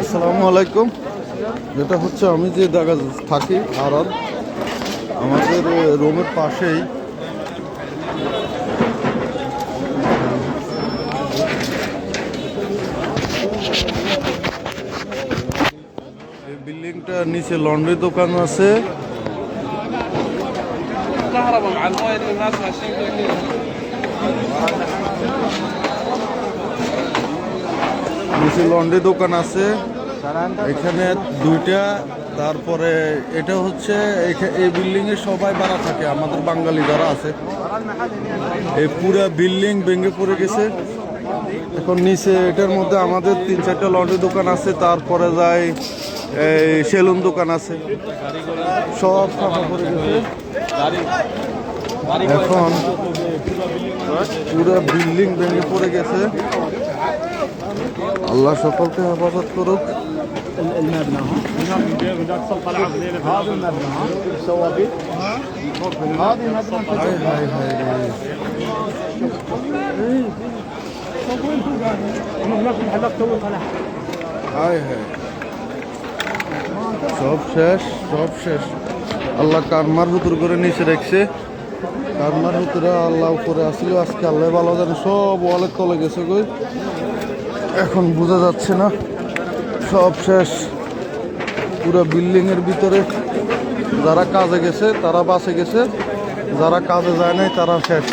আসসালামু আলাইকুম যেটা হচ্ছে আমি যে জায়গা থাকি আরাদ আমাদের রুমের পাশেই এই বিল্ডিংটা নিচে লন্ড্রি দোকান আছে كهرباء مع المويه اللي الناس ماشيين কিছু লন্ড্রি দোকান আছে। এখানে দুইটা, তারপরে এটা হচ্ছে এই বিল্ডিং এ সবাই বাড়া থাকে, আমাদের বাঙালি যারা আছে। এই পুরা বিল্ডিং ভেঙে পড়ে গেছে। এখন নিচে এটার মধ্যে আমাদের তিন চারটা লন্ড্রি দোকান আছে, তারপরে যায় এই সেলুন দোকান আছে। সব ফাঁকা পড়ে গেছে। এখন পুরো বিল্ডিং ভেঙে পড়ে গেছে। আল্লাহ সকলকে হেফাজত করুক المبنى ها هناك طلع هذا المبنى ها سوى بيت هذه المبنى হায় হায় হায় রে। هناك المحلات تو طلع হায় হায় সব শেষ সব শেষ আল্লাহ কারমার হুতুর করে নিচে রেখছে কারমার হুতুরে আল্লাহ উপরে আসলে আজকে আল্লাহ ভালো জানে সব ওয়ালের তলে গেছে কই এখন বোঝা যাচ্ছে না। সব শেষ। পুরো বিল্ডিং এর ভিতরে যারা কাজে গেছে, তারা বাসে গেছে। যারা কাজে যায় নাই, তারা শেষ।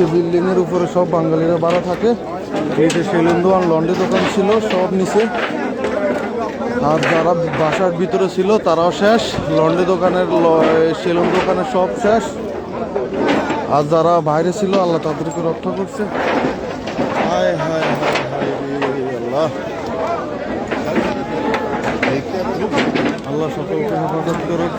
এই বিল্ডিং এর উপরে সব বাঙালিরা ভাড়া থাকে। এই যে সেলুন দোকান, লন্ড্রি দোকান ছিল, সব নিচে। আর যারা বাসার ভিতরে ছিল, তারাও শেষ। লন্ড্রি দোকানের সেলুন দোকানের সব শেষ। আর যারা বাইরে ছিল, আল্লাহ তাদেরকে রক্ষা করছে। হায় হায় হায় আল্লাহ। আল্লাহ সকলকে হেফাজত করুক।